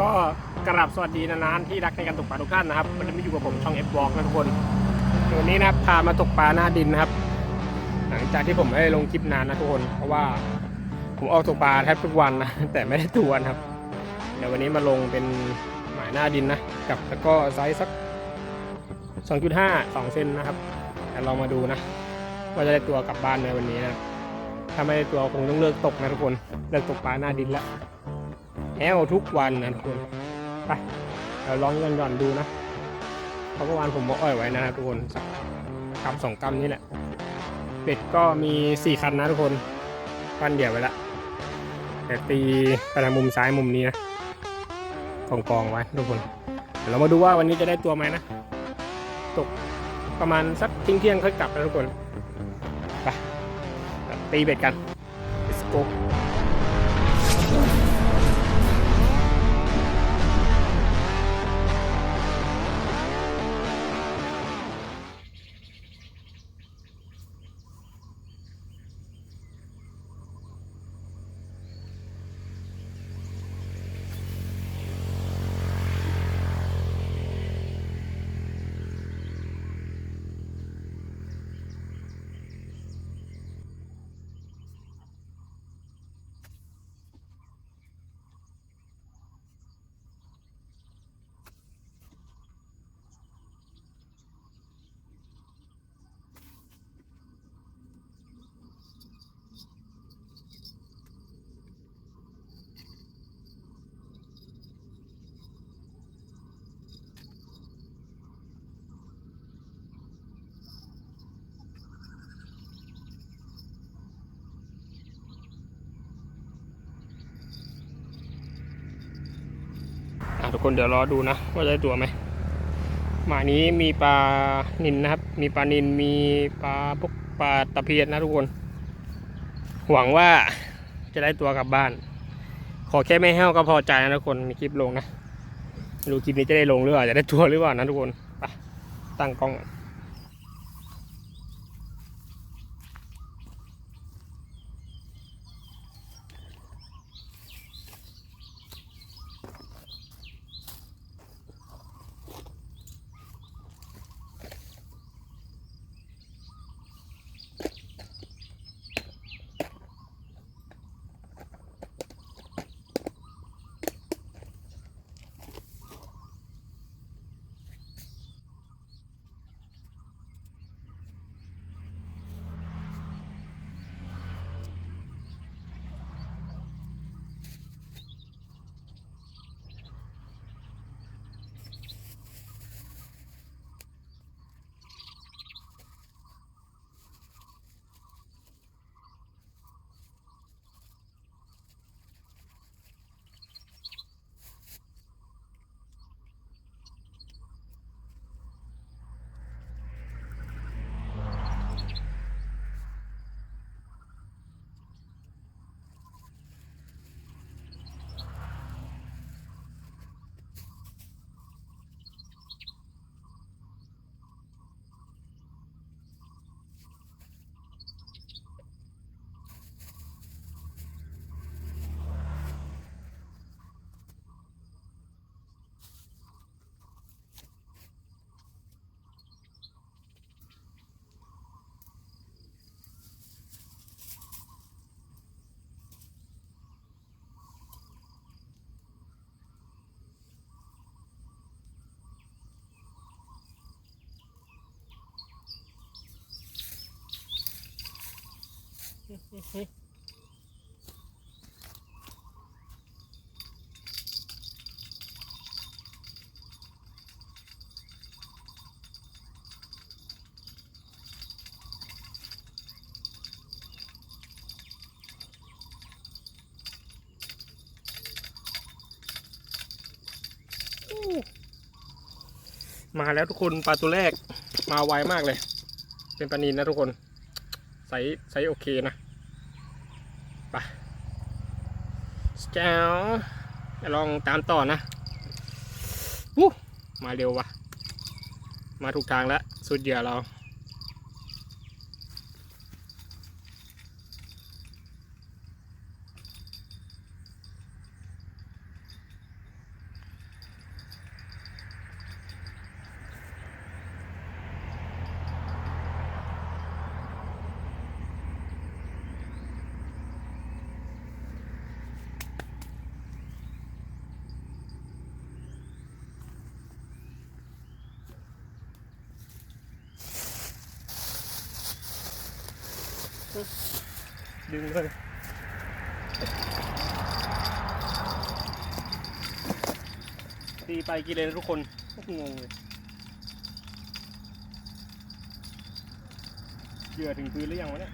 ก็กราบสวัสดีนานๆที่รักในการตกปลาทุกท่านนะครับวันนี้มาอยู่กับผมช่อง F Walk นะทุกคนวันนี้นะพามาตกปลาหน้าดินนะครับ หลังจากที่ผมไม่ได้ลงคลิปนานนะทุกคน เพราะว่าผมออกตกปลาแทบทุกวันนะแต่ไม่ได้ตัวนะครับเดี๋ยววันนี้มาลงเป็นหมายหน้าดินนะกับแล้วก็ไซส์สัก 2.5 2เซนนะครับแต่เรามาดูนะว่าจะได้ตัวกลับบ้านในวันนี้นะถ้าไม่ได้ตัวคงต้องเลิกตกนะทุกคนเลิกตกปลาหน้าดินแล้ว แอลทุกวันนะทุกคนไปเราลองย่อนย่อนดูนะเพราะเมื่อวานผมบอกอ่อยไว้นะครับทุกคนสักกำสองกำนี่แหละเป็ดก็มีสี่คันนะทุกคนปั้นเดี่ยวไปละแต่ตีไปทางมุมซ้ายมุมนี้นะกองกองไว้ทุกคนเดี๋ยวเรามาดูว่าวันนี้จะได้ตัวไหมนะตกประมาณสักทิ้งเที่ยงค่อยกลับนะทุกคนไปตีเบ็ดกัน let's go ะทุกคนเดี๋ยวรอดูนะว่าจะได้ตัวไหมหมานี้มีปลานินนะครับ มีปลานินมีปลาพวกปลาตะเพียนนะทุกคน หวังว่าจะได้ตัวกลับบ้าน ขอแค่ไม่แห้วก็พอใจนะทุกคนมีคลิปลงนะรู้คลิปนี้จะได้ลงหรือเปล่าจะได้ตัวหรือเปล่านะทุกคนไปตั้งกล้อง มาแล้วทุกคนปลาตัวแรกมาไวมากเลย เป็นปลานินนะทุกคนไซส์ไซส์โอเคนะไปแจ้วลองตามต่อนะวู้มาเร็ววะมาถูกทางแล้วสุดเหยื่อเรา ดึงเลยตีไปกี่เลนทุกคนงงเลยเหยื่อถึงพื้นหรือยังวะเนี่ย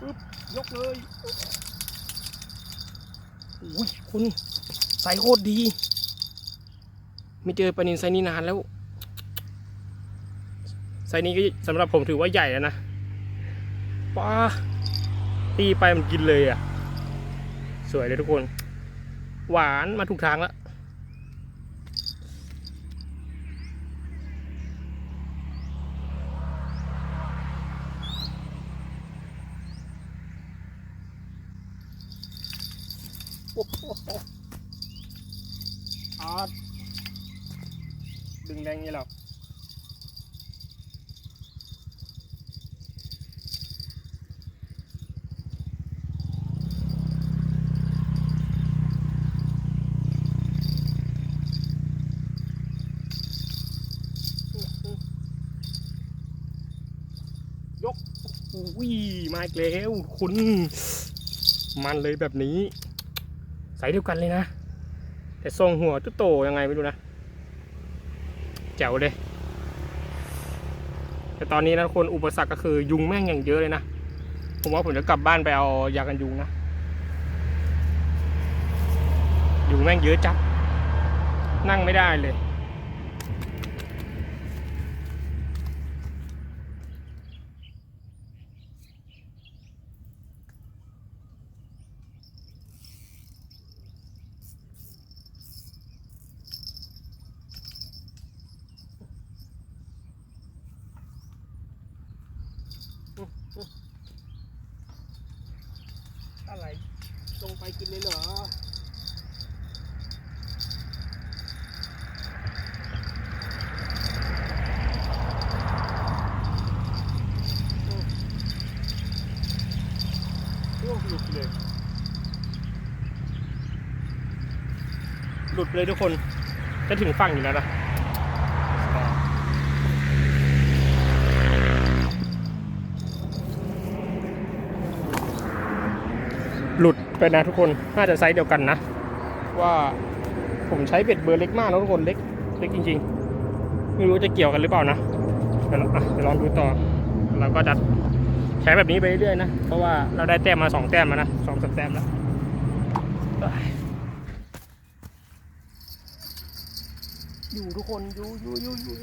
ปึ๊บยกเลยโอ้ย คุณใสโคตรดี ไม่เจอปลานินไซนี้นานแล้วไซนี้ก็สำหรับผมถือว่าใหญ่แล้วนะปลาตีไปมันกินเลยอะ สวยเลยทุกคน หวานมาถูกทางแล้ว โอ้โหอาร์ตดึงแรงนี่หรอยก อุ้ยมาอีกแล้วคุณมันเลยแบบนี้ใส่เดียวกันเลยนะ แต่ทรงหัวตุ๊โตยังไงไม่รู้นะแจ๋วเลย แต่ตอนนี้นะคนอุปสรรคก็คือยุงแม่งอย่างเยอะเลยนะ ผมว่าผมจะกลับบ้านไปเอายากันยุงนะ ยุงแม่งเยอะจัดนั่งไม่ได้เลย อะไรลงไปกินเลยเหรอ โอ้หลุดเลย หลุดเลยทุกคน จะถึงฝั่งอยู่แล้วนะหลุดไปนะทุกคน น่าจะไซส์เดียวกันนะ ว่าผมใช้เบ็ดเบอร์เล็กมากนะทุกคน เล็ก เล็กจริง ๆ ไม่รู้จะเกี่ยวกันหรือเปล่านะ เดี๋ยวเราอะเดี๋ยวลองดูต่อ เราก็จะใช้แบบนี้ไปเรื่อยๆนะ เพราะว่าเราได้แต้มมาสองแต้มแล้วนะสองสามแต้มแล้ว อยู่ทุกคนอยู่อยู่อยู่อยู่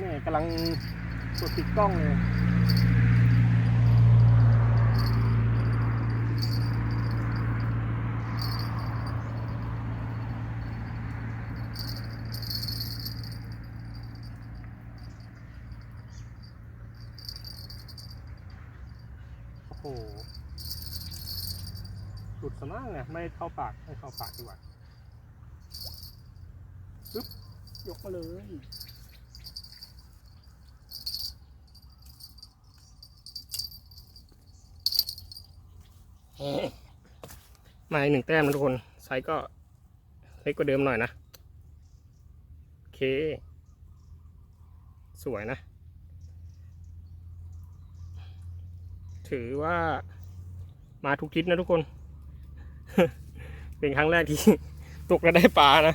นี่กำลังกดติดกล้องเลยโอ้โหหลุดสมากเนี่ยไม่เข้าปากไม่เข้าปากดีกว่า ปึ๊บยกมาเลย มาอีกหนึ่งแต้มนะทุกคน ไซส์ก็เล็กกว่าเดิมหน่อยนะ โอเค สวยนะ ถือว่ามาทุกทิศนะทุกคน เป็นครั้งแรกที่ตกแล้วได้ปลานะ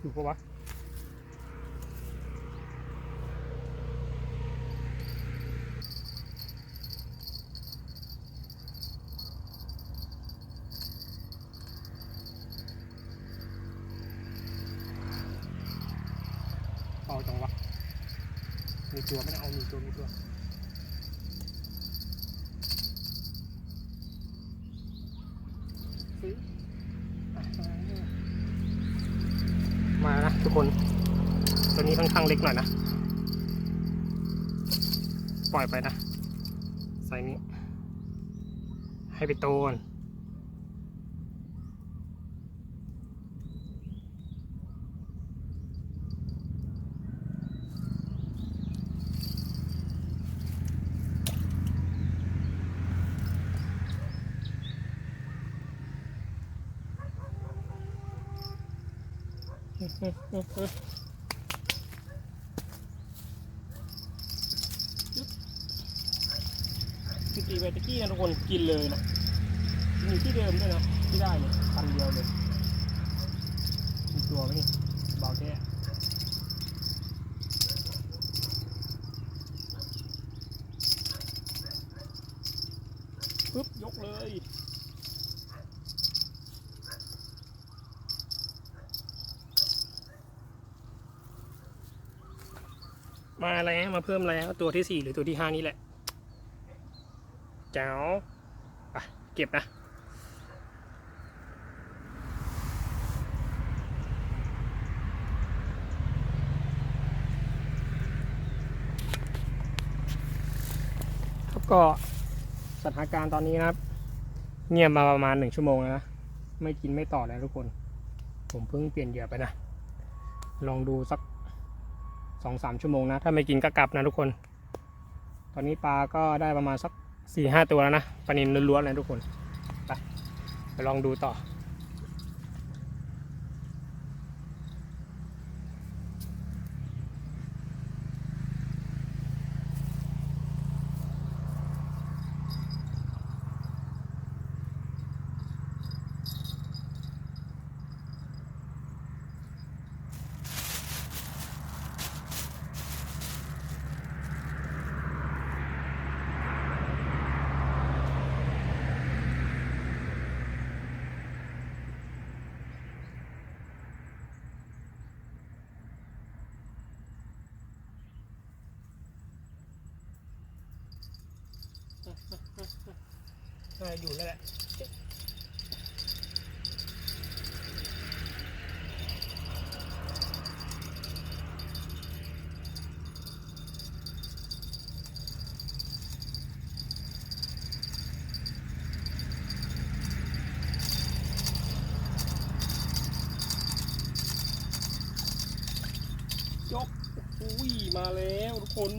อยู่ปะวะเอาจังวะมีตัวไม่เอามีตัวมีตัว ล็กหน่อยนะ ปล่อยไปนะไซไซส์นี้ ให้ไปโตก่อน ตีไปตะกี้นะทุกคนกินเลยนะมีที่เดิมด้วยนะที่ได้เนี่ยพันเดียวเลยมีตัวไหมนี่เบาแค่ปึ๊บยกเลยมาแล้วมาเพิ่มแล้วตัวที่สี่หรือตัวที่ห้านี่แหละ เจ้าไปเก็บนะก็สถานการณ์ตอนนี้นะครับ เงียบมาประมาณหนึ่งชั่วโมงแล้วนะไม่กินไม่ต่อแล้วทุกคน ผมเพิ่งเปลี่ยนเหยื่อไปนะ ลองดูสักสองสามชั่วโมงนะ ถ้าไม่กินก็กลับนะทุกคน ตอนนี้ปลาก็ได้ประมาณสัก สี่ห้าตัวแล้วนะปลานินล้วนๆเลยทุกคน ไปไปลองดูต่อ น่าจะอยู่แล้วแหละยกอุ้ยมาแล้วทุกคน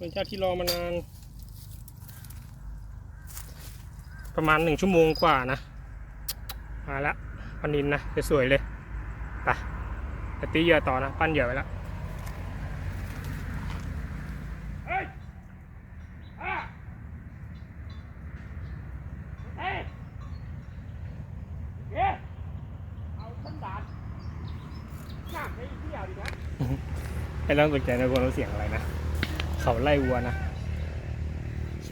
เป็นชาติที่รอมานาน ประมาณหนึ่งชั่วโมงกว่านะ มาแล้วปันนินนะสวยๆเลยไปไปตีเหยื่อต่อนะ ปั้นเหยื่อไว้แล้วให้เราตกใจนะคนเราเสียงอะไรนะ เขาไล่วัวนะ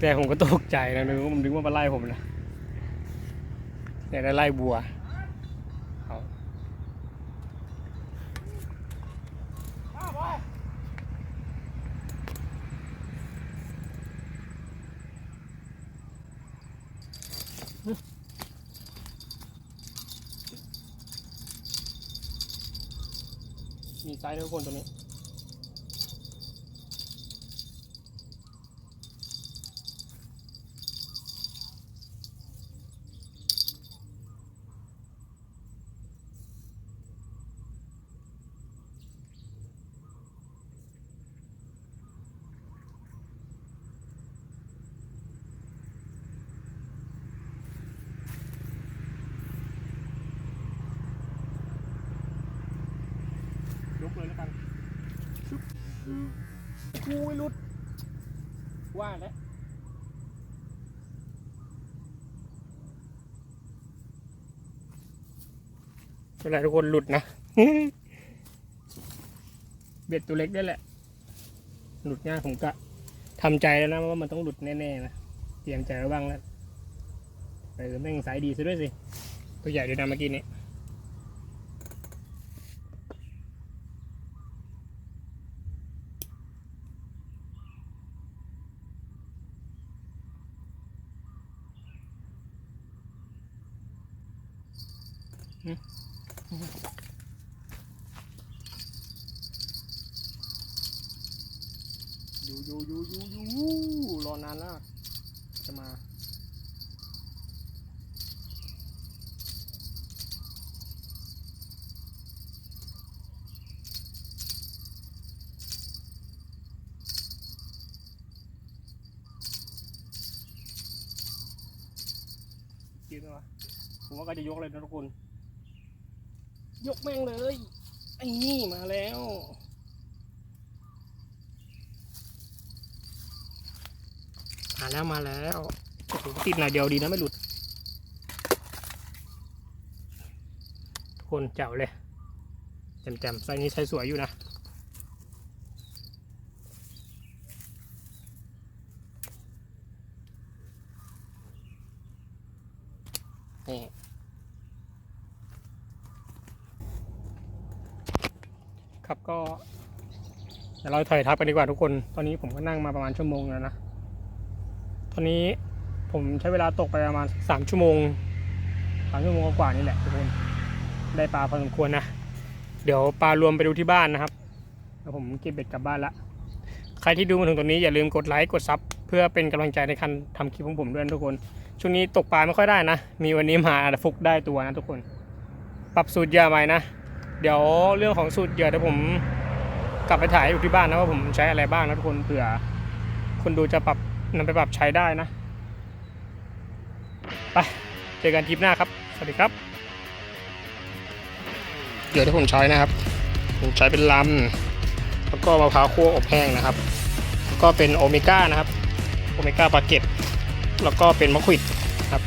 แต่ผมก็ตกใจนะนึกว่ามันนึกว่ามาไล่ผมนะแต่ได้ไล่วัวเขามีไซส์ด้วยทุกคนตัวนี้ เลยแล้วกันชุบกูไม่รุด ว่าแล้วเวลาทุกคนหลุดนะ เบ็ดตัวเล็กได้แหละ หลุดง่ายผมก็ทำใจแล้วนะว่ามันต้องหลุดแน่ๆนะ เตรียมใจไว้บ้างแล้วเออแม่งสายดีซะด้วยสิ ตัวใหญ่ด้วยนะเมื่อกี้นี้ ยู่อยู่อยู่อยู่อยู่รอนานแล้วจะมายืนไหมวะผมว่าก็จะยกเลยนะทุกคน ยกแม่งเลยไอ้นี่มาแล้วมาแล้วมาแล้วโอ้โหติดหน่อยเดียวดีนะไม่หลุด ทุกคนแจ๋วเลยแจมๆไซส์นี้ใช้สวยอยู่นะนี่ ครับก็เดี๋ยวเราถอยทับกันดีกว่าทุกคน ตอนนี้ผมก็นั่งมาประมาณชั่วโมงแล้วนะ ตอนนี้ผมใช้เวลาตกไปประมาณสามชั่วโมงสามชั่วโมงกว่านี่แหละทุกคน ได้ปลาพอสมควรนะ เดี๋ยวปลารวมไปดูที่บ้านนะครับแล้วผมเก็บเบ็ดกลับบ้านละ ใครที่ดูมาถึงตรงนี้อย่าลืมกดไลค์กดซับเพื่อเป็นกำลังใจในการทำคลิปของผมด้วยทุกคน ช่วงนี้ตกปลาไม่ค่อยได้นะ มีวันนี้มาฟุกได้ตัวนะทุกคน ปรับสูตรเยื่อใหม่นะ เดี๋ยวเรื่องของสูตรเหยื่อเดี๋ยวผมกลับไปถ่ายให้ดูที่บ้านนะว่าผมใช้อะไรบ้างนะทุกคนเผื่อคนดูจะปรับนำไปปรับใช้ได้นะไปเจอกันทริปหน้าครับ สวัสดีครับเหยื่อที่ผมใช้นะครับ ผมใช้เป็นลำแล้วก็มะพร้าวคั่วอบแห้งนะครับ แล้วก็เป็นโอเมก้านะครับโอเมก้าปลาเก็ตแล้วก็เป็นมะขวิดครับ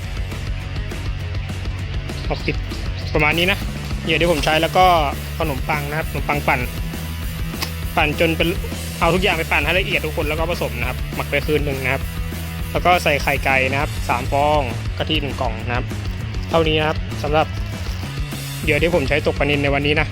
มะขวิดประมาณนี้นะ เหยื่อที่ผมใช้แล้วก็ขนมปังนะครับขนมปังปั่น ปั่นจนเป็นเอาทุกอย่างไปปั่นให้ละเอียดทุกคนแล้วก็ผสมนะครับ หมักไปคืนหนึ่งนะครับ แล้วก็ใส่ไข่ไก่นะครับสามฟองกะทิหนึ่งกล่องนะครับ เท่านี้นะครับสำหรับเหยื่อที่ผมใช้ตกปลานินในวันนี้นะ